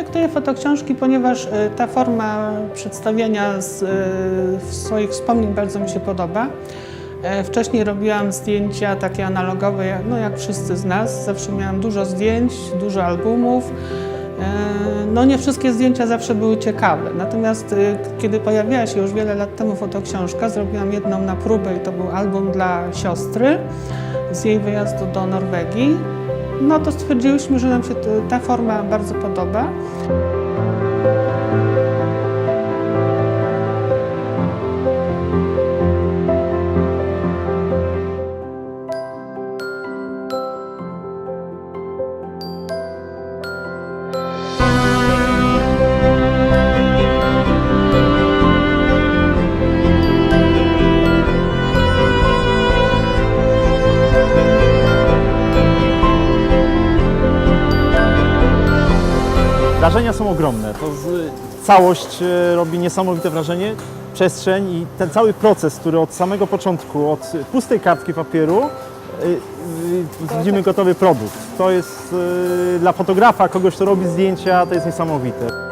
projektuję fotoksiążki, ponieważ e, ta forma przedstawiania z, e, swoich wspomnień bardzo mi się podoba. E, Wcześniej robiłam zdjęcia takie analogowe, no jak wszyscy z nas. Zawsze miałam dużo zdjęć, dużo albumów. No nie wszystkie zdjęcia zawsze były ciekawe. Natomiast kiedy pojawiła się już wiele lat temu fotoksiążka, zrobiłam jedną na próbę i to był album dla siostry z jej wyjazdu do Norwegii. No to stwierdziłyśmy, że nam się ta forma bardzo podoba. Wrażenia są ogromne. To z, całość e, robi niesamowite wrażenie. Przestrzeń i ten cały proces, który od samego początku, od pustej kartki papieru, e, widzimy gotowy produkt. To jest e, dla fotografa, kogoś, kto robi zdjęcia, to jest niesamowite.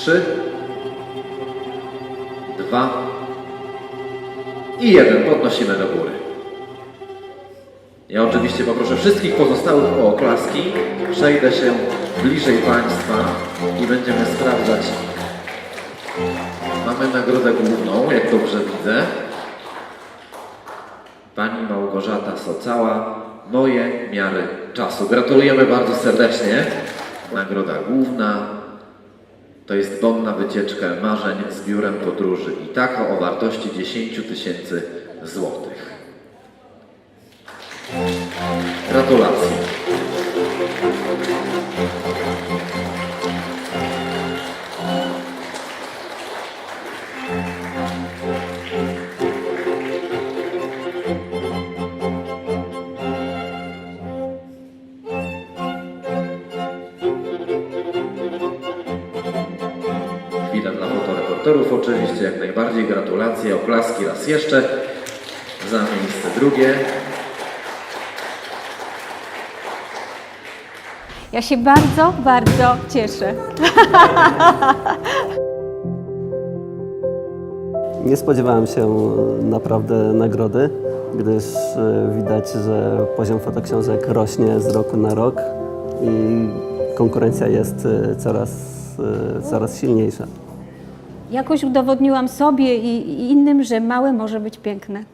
Trzy, dwa i jeden. Podnosimy do góry. Ja oczywiście poproszę wszystkich pozostałych o oklaski. Przejdę się bliżej Państwa i będziemy sprawdzać. Mamy nagrodę główną, jak dobrze widzę. Pani Małgorzata Socała, moje miary czasu. Gratulujemy bardzo serdecznie. Nagroda główna to jest bon na wycieczkę marzeń z biurem podróży i taka o wartości 10 tysięcy złotych. Gratulacje. Chwila dla fotoreporterów oczywiście, jak najbardziej gratulacje, oklaski raz jeszcze za miejsce drugie. Ja się bardzo, bardzo cieszę. Nie spodziewałem się naprawdę nagrody, gdyż e, widać, że poziom fotoksiążek rośnie z roku na rok i konkurencja jest e, coraz, e, coraz silniejsza. Jakoś udowodniłam sobie i i innym, że małe może być piękne.